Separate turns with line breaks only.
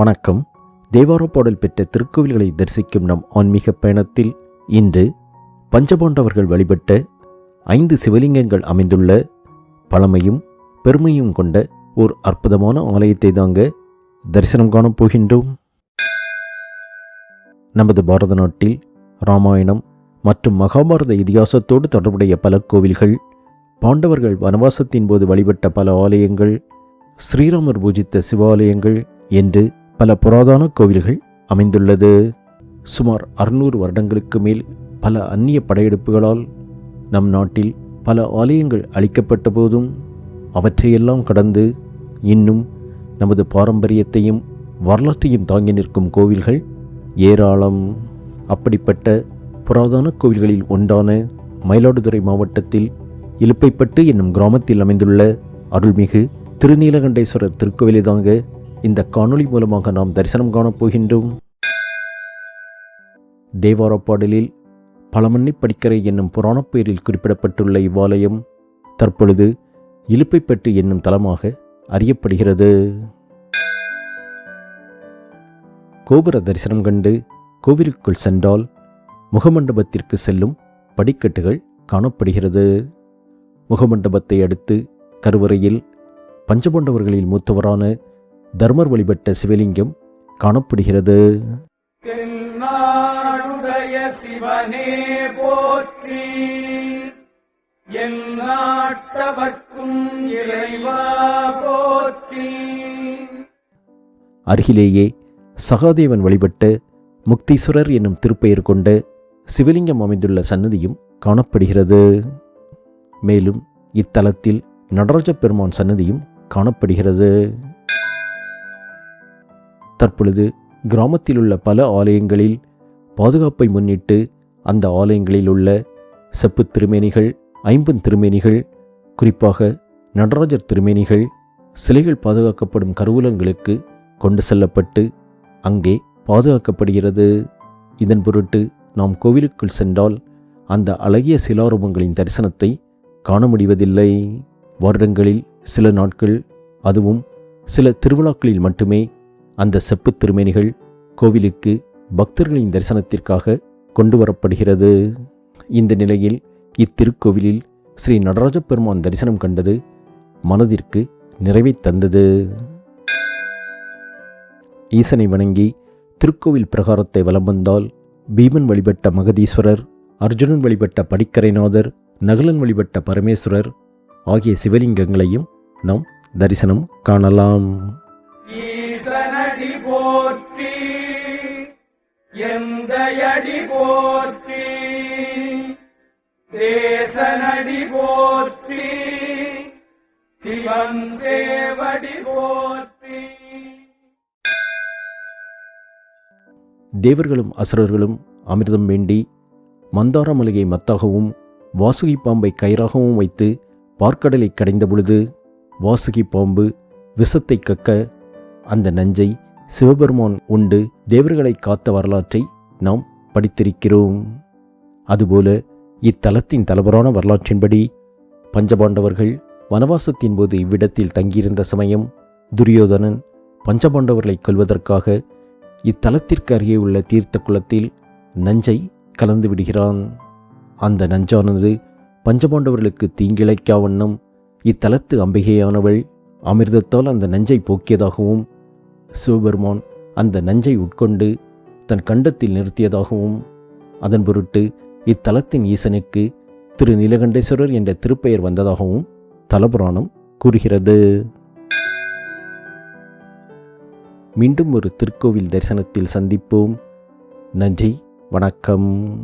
வணக்கம். தேவார பாடல் பெற்ற திருக்கோவில்களை தரிசிக்கும் நம் ஆன்மீக பயணத்தில் இன்று பஞ்சபாண்டவர்கள் வழிபட்ட ஐந்து சிவலிங்கங்கள் அமைந்துள்ள பழமையும் பெருமையும் கொண்ட ஓர் அற்புதமான ஆலயத்தை தாங்க தரிசனம் காணப் போகின்றோம். நமது பாரத நாட்டில் ராமாயணம் மற்றும் மகாபாரத இதிகாசத்தோடு தொடர்புடைய பல கோவில்கள் பாண்டவர்கள் வனவாசத்தின் போது வழிபட்ட பல ஆலயங்கள் ஸ்ரீராமர் பூஜித்த சிவாலயங்கள் என்று பல புராதன கோவில்கள் அமைந்துள்ளது. சுமார் அறுநூறு வருடங்களுக்கு மேல் பல அந்நிய படையெடுப்புகளால் நம் நாட்டில் பல ஆலயங்கள் அழிக்கப்பட்ட போதும் அவற்றையெல்லாம் கடந்து இன்னும் நமது பாரம்பரியத்தையும் வரலாற்றையும் தாங்கி நிற்கும் கோவில்கள் ஏராளம். அப்படிப்பட்ட புராதன கோவில்களில் ஒன்றான மயிலாடுதுறை மாவட்டத்தில் இலுப்பைப்பட்டு என்னும் கிராமத்தில் அமைந்துள்ள அருள்மிகு திருநீலகண்டேஸ்வரர் திருக்கோவிலை தாங்க இந்த காணொளி மூலமாக நாம் தரிசனம் காணப் போகின்றோம். தேவார பாடலில் பழமன்னி படிக்கரை என்னும் புராணப் பெயரில் குறிப்பிடப்பட்டுள்ள இவ்வாலயம் தற்பொழுது இலுப்பைப்பட்டு என்னும் தலமாக அறியப்படுகிறது. கோபுர தரிசனம் கண்டு கோவிலுக்குள் சென்றால் முகமண்டபத்திற்கு செல்லும் படிக்கட்டுகள் காணப்படுகிறது. முகமண்டபத்தை அடுத்து கருவறையில் பஞ்சபாண்டவர்களில் மூத்தவரான தர்மர் வழிபட்ட சிவலிங்கம் காணப்படுகிறது.
சிவனே போற்றி. என் நாட்டவர்க்கும் இறைவா போற்றி.
அருகிலேயே சகாதேவன் வழிபட்ட முக்தீஸ்வரர் என்னும் திருப்பெயர் கொண்ட சிவலிங்கம் அமைந்துள்ள சன்னதியும் காணப்படுகிறது. மேலும் இத்தலத்தில் நடராஜ பெருமான் சன்னதியும் காணப்படுகிறது. தற்பொழுது கிராமத்தில் உள்ள பல ஆலயங்களில் பாதுகாப்பை முன்னிட்டு அந்த ஆலயங்களில் உள்ள செப்பு திருமேனிகள் ஐம்பன் திருமேனிகள் குறிப்பாக நடராஜர் திருமேனிகள் சிலைகள் பாதுகாக்கப்படும் கருவூலங்களுக்கு கொண்டு செல்லப்பட்டு அங்கே பாதுகாக்கப்படுகிறது. இதன் பொருட்டு நாம் கோவிலுக்குள் சென்றால் அந்த அழகிய சிலாரூபங்களின் தரிசனத்தை காண முடிவதில்லை. வருடங்களில் சில நாட்கள் அதுவும் சில திருவிழாக்களில் மட்டுமே அந்த செப்புத் திருமேனிகள் கோவிலுக்கு பக்தர்களின் தரிசனத்திற்காக கொண்டு வரப்படுகிறது இந்த நிலையில் இத்திருக்கோவிலில் ஸ்ரீ நடராஜ பெருமான் தரிசனம் கண்டது மனதிற்கு நிறைவைத் தந்தது. ஈசனை வணங்கி திருக்கோவில் பிரகாரத்தை வலம் வந்தால் பீமன் வழிபட்ட மகதீஸ்வரர் அர்ஜுனன் வழிபட்ட படிக்கரைநாதர் நகலன் வழிபட்ட பரமேஸ்வரர் ஆகிய சிவலிங்கங்களையும் நாம் தரிசனம் காணலாம்.
போற்றி. எந்த அடி போற்றி. தேசனடி போற்றி. சிவன் தேவடி போற்றி.
தேவர்களும் அசுரர்களும் அமிர்தம் வேண்டி மந்தார மலையை மத்தாகவும் வாசுகி பாம்பை கயிறாகவும் வைத்து பார்க்கடலை கடைந்த பொழுது வாசுகி பாம்பு விஷத்தை கக்க அந்த நஞ்சை சிவபெருமான் உண்டு தேவர்களை காத்த வரலாற்றை நாம் படித்திருக்கிறோம். அதுபோல இத்தலத்தின் தலைவரான வரலாற்றின்படி பஞ்சபாண்டவர்கள் வனவாசத்தின் போது இவ்விடத்தில் தங்கியிருந்த சமயம் துரியோதனன் பஞ்சபாண்டவர்களை கொல்வதற்காக இத்தலத்திற்கு அருகே உள்ள தீர்த்த குளத்தில் நஞ்சை கலந்து விடுகிறான். அந்த நஞ்சானது பஞ்சபாண்டவர்களுக்கு தீங்கிழைக்கா வண்ணம் இத்தலத்து அம்பிகையானவள் அமிர்தத்தால் அந்த நஞ்சை போக்கியதாகவும் சிவபெருமான் அந்த நஞ்சை உட்கொண்டு தன் கண்டத்தில் நிறுத்தியதாகவும் அதன் பொருட்டு இத்தலத்தின் ஈசனுக்கு திரு நீலகண்டேஸ்வரர் என்ற திருப்பெயர் வந்ததாகவும் தலபுராணம் கூறுகிறது. மீண்டும் ஒரு திருக்கோவில் தரிசனத்தில் சந்திப்போம். நன்றி வணக்கம்.